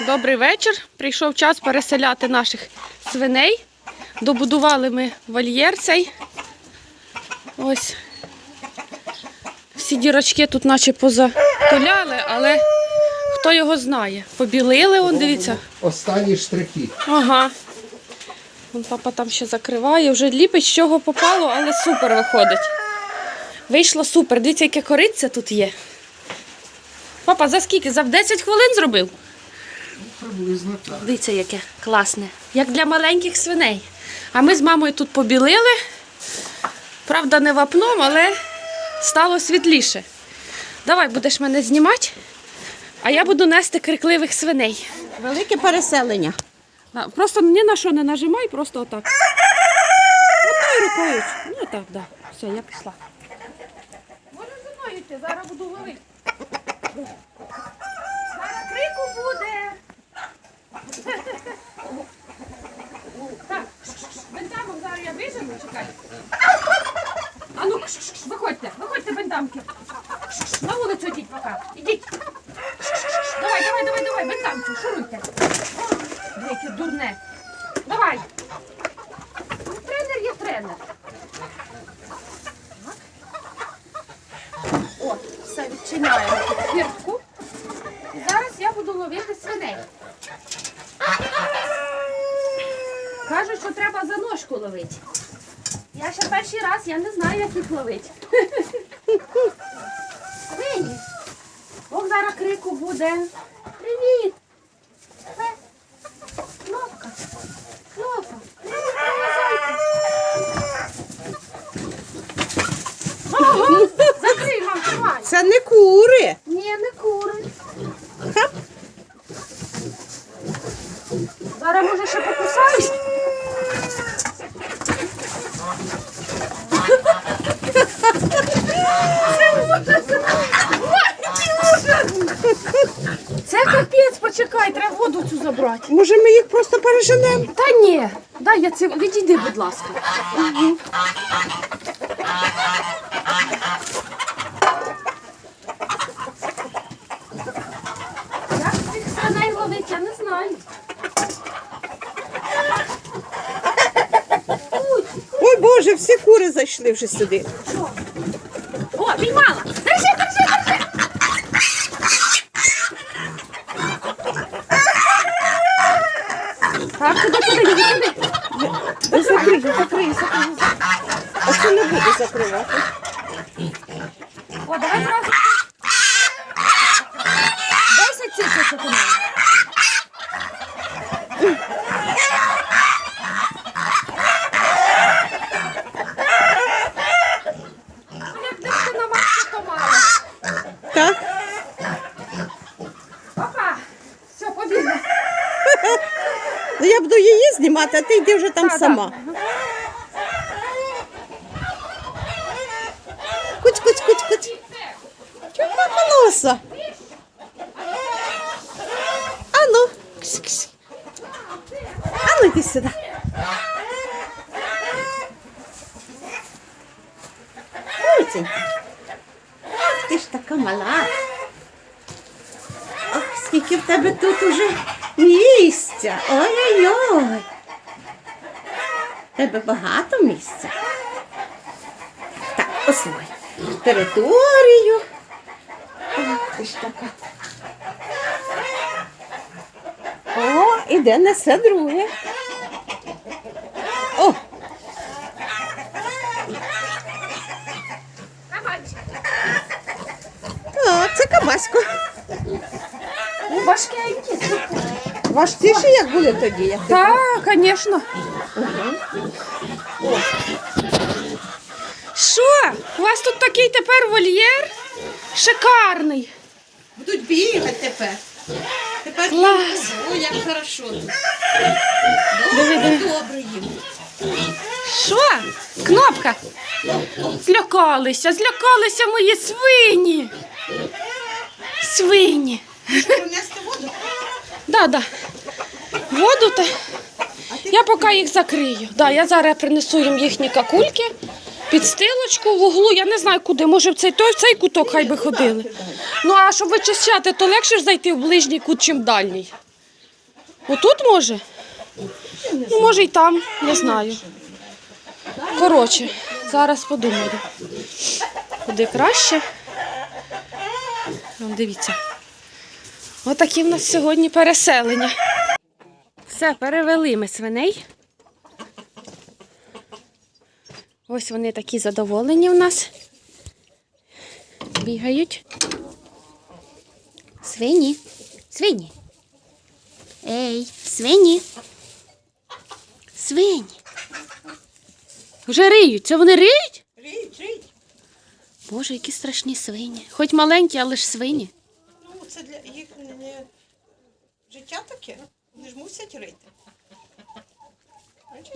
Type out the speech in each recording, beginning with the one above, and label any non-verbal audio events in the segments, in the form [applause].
Добрий вечір. Прийшов час переселяти наших свиней. Добудували ми вольєр цей. Ось. Всі дірочки тут наче позатуляли, але хто його знає. Побілили, он, дивіться. Останні штрихи. Ага. Вон папа там ще закриває, вже ліпить, з чого попало, але супер виходить. Вийшло супер. Дивіться, яке кориця тут є. Папа, за скільки? За 10 хвилин зробив? Приблизно так. Дивіться, яке класне. Як для маленьких свиней. А ми з мамою тут побілили. Правда, не вапном, але стало світліше. Давай будеш мене знімати, а я буду нести крикливих свиней. Велике переселення. Просто ні на що не нажимай, просто отак. Одною рукою. Ну так, да. Все, я пішла. Може зі мною йти, зараз буду ловити. Зараз крику буде. Так, бентамок зараз я вижену, чекай. А ну, виходьте, виходьте, бентамки. На вулицю йдіть поки. Ідіть. Давай, давай, давай, давай, бентамки, шуруйте. Яке дурне. Давай. Ну, Тренер є тренер. Так. От, все відчиняємо тут фіртку. І зараз я буду ловити свиней. Кажуть, що треба за ножку ловити. Я ще перший раз, я не знаю, як їх ловити. Свині. Ох, зараз крику буде. Привіт. Е, Кнопка. Кнопка. Закрий, мам, тримай. Це не кури. Ні, не кури. Зараз може ще покусають. Це капець, почекай, треба воду цю забрати. Може, ми їх просто переженемо? Та ні, дай я це відійди, будь ласка. Як цих свиней ловить, я не знаю. Ой, Ой Боже, всі кури зайшли вже сюди. О, піймала! Закрий, закрий. А що не буде закривати? О, давай зразу. Десять цифрочок у мене. Ну, на маску, то мало. Так. Опа! Все, побігла. Ну я буду її знімати, а ти йди вже там сама. Да. Куць, куць, куць, куць. Чого носа? Ану. Ксь, ксь. Ану, йди сюди. Куценька. Ах, ти ж така мала. Ох, скільки в тебе тут уже місця. Ой-ой-ой. Тебе багато місця. Так, освой. Територію. Ти ж така. О, іде несе друге. О, так, це кабасько. Ну, важкенький. Важкіше, як буде тоді, як ти Так, звісно. Що? У вас тут такий тепер вольєр? Шикарний. Будуть бігати тепер. Тепер Клас. Ой, як хорошо тут. Диви. Добре їм. Що? Кнопка. Злякалися, злякалися мої свині. Свині. Принести воду? Да, да. Воду та. Я поки їх закрию. Да, я зараз принесу їм їхні какульки, підстилочку в углу. Я не знаю куди. Може в цей той в цей куток хай би ходили. Ну а щоб вичищати, то легше ж зайти в ближній кут, чим дальній. Отут може? Ну, може й там, не знаю. Коротше, зараз подумаю. Куди краще. Вон, дивіться. Отакі в нас сьогодні переселення. Все, перевели ми свиней. Ось вони такі задоволені в нас. Бігають. Свині. Свині. Ей, свині. Свині. Вже риють. Це вони риють? Рить, рить. Боже, які страшні свині. Хоч маленькі, але ж свині. Ну, це для їх не життя таке. Вони ж мусять рити.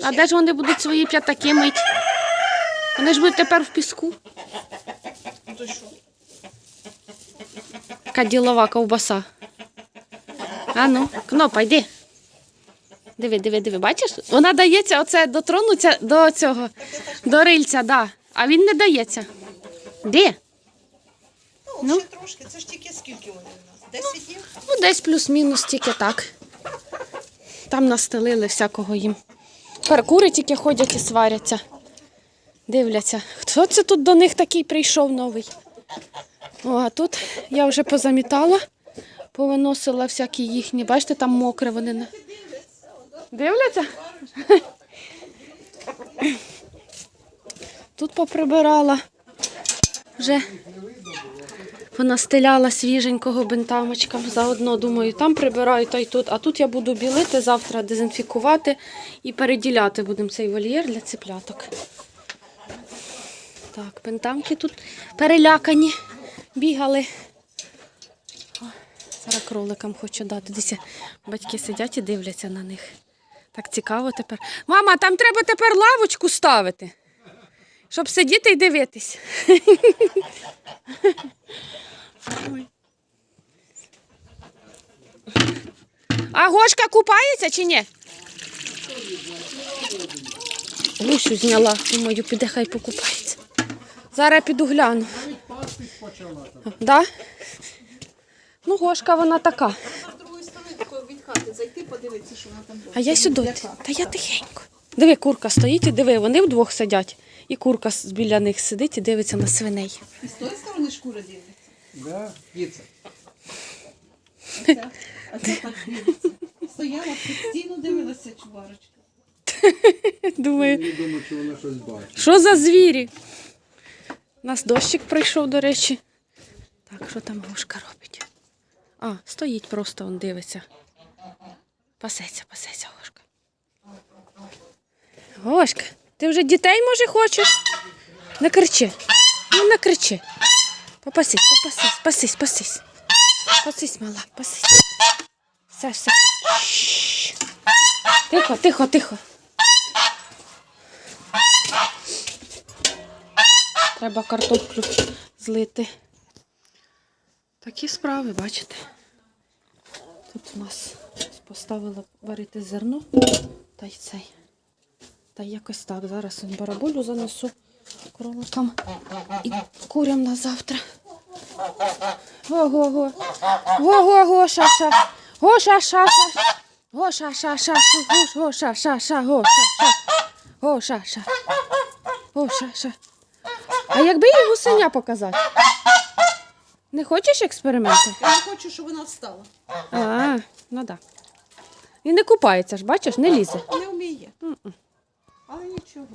А де ж вони будуть свої п'ятаки мить? Вони ж будуть тепер в піску. То що? Така ділова ковбаса. А ну, кнопа, йди. Диви, диви, диви, бачиш? Вона дається оце дотронуться до цього, до рильця, да. а він не дається. Де? Ну, Ну. ще трошки. Це ж тільки скільки вони у нас? 10 днів? Ну, десь плюс-мінус тільки так. Там настелили всякого їм. Тепер кури тільки ходять і сваряться. Дивляться. Хто це тут до них такий прийшов новий? О, а тут я вже позамітала, повиносила всякі їхні. Бачите, там мокре вони. Дивляться? Тут поприбирала. Вже понастеляла свіженького бентамочкам. Заодно, думаю, там прибираю, та й тут. А тут я буду білити, завтра дезінфікувати і переділяти будемо цей вольєр для ципляток. Так, бентамки тут перелякані, бігали. О, зараз кроликам хочу дати. Дивіться, батьки сидять і дивляться на них. Так цікаво тепер. Мама, там треба тепер лавочку ставити, щоб сидіти і дивитись. А Гошка купається чи ні? Гушу зняла, думаю, піде хай покупається. Зараз я піду гляну. Да? Ну, Гошка вона така. З другої сторони від хати зайти, подивитися, що вона там буде. А я сюди. Та я тихенько. Диви, курка стоїть і диви, вони вдвох сидять. І курка с- біля них сидить і дивиться на свиней. І з тої сторони шкура дивиться. Да, піца. А це так дивиться. Стояла, постійно дивилася чуварочка. [laughs] Думаю, Я не думаю, що вона щось бачить. що за звірі? У нас дощик прийшов, до речі. Так, що там Гошка робить? А, стоїть просто, он дивиться. Пасеться, пасеться, Гошка. Гошка, ти вже дітей, може, хочеш? Не кричи. Ну, не кричи. Попасись, попасись, пасись, пасись. Пасись, мала, пасись. Все, все. Тихо, тихо, тихо. Треба картоплю злити. Такі справи, бачите. Тут у нас поставила варити зерно та й цей. Та якось так. Зараз бараболю занесу кроликам і курям на завтра. Го-го-го. Го-го-го, ша-ша. Го-ша-ша-ша. Го-ша-ша-ша. Го-ша-ша-ша. Го-ша-ша. Го-ша-ша. Го-ша-ша. А якби їй гусеня показати? Не хочеш експерименти? Я не хочу, щоб вона встала. А, ну так. І не купається ж, бачиш, не лізе. Не вміє. Але нічого.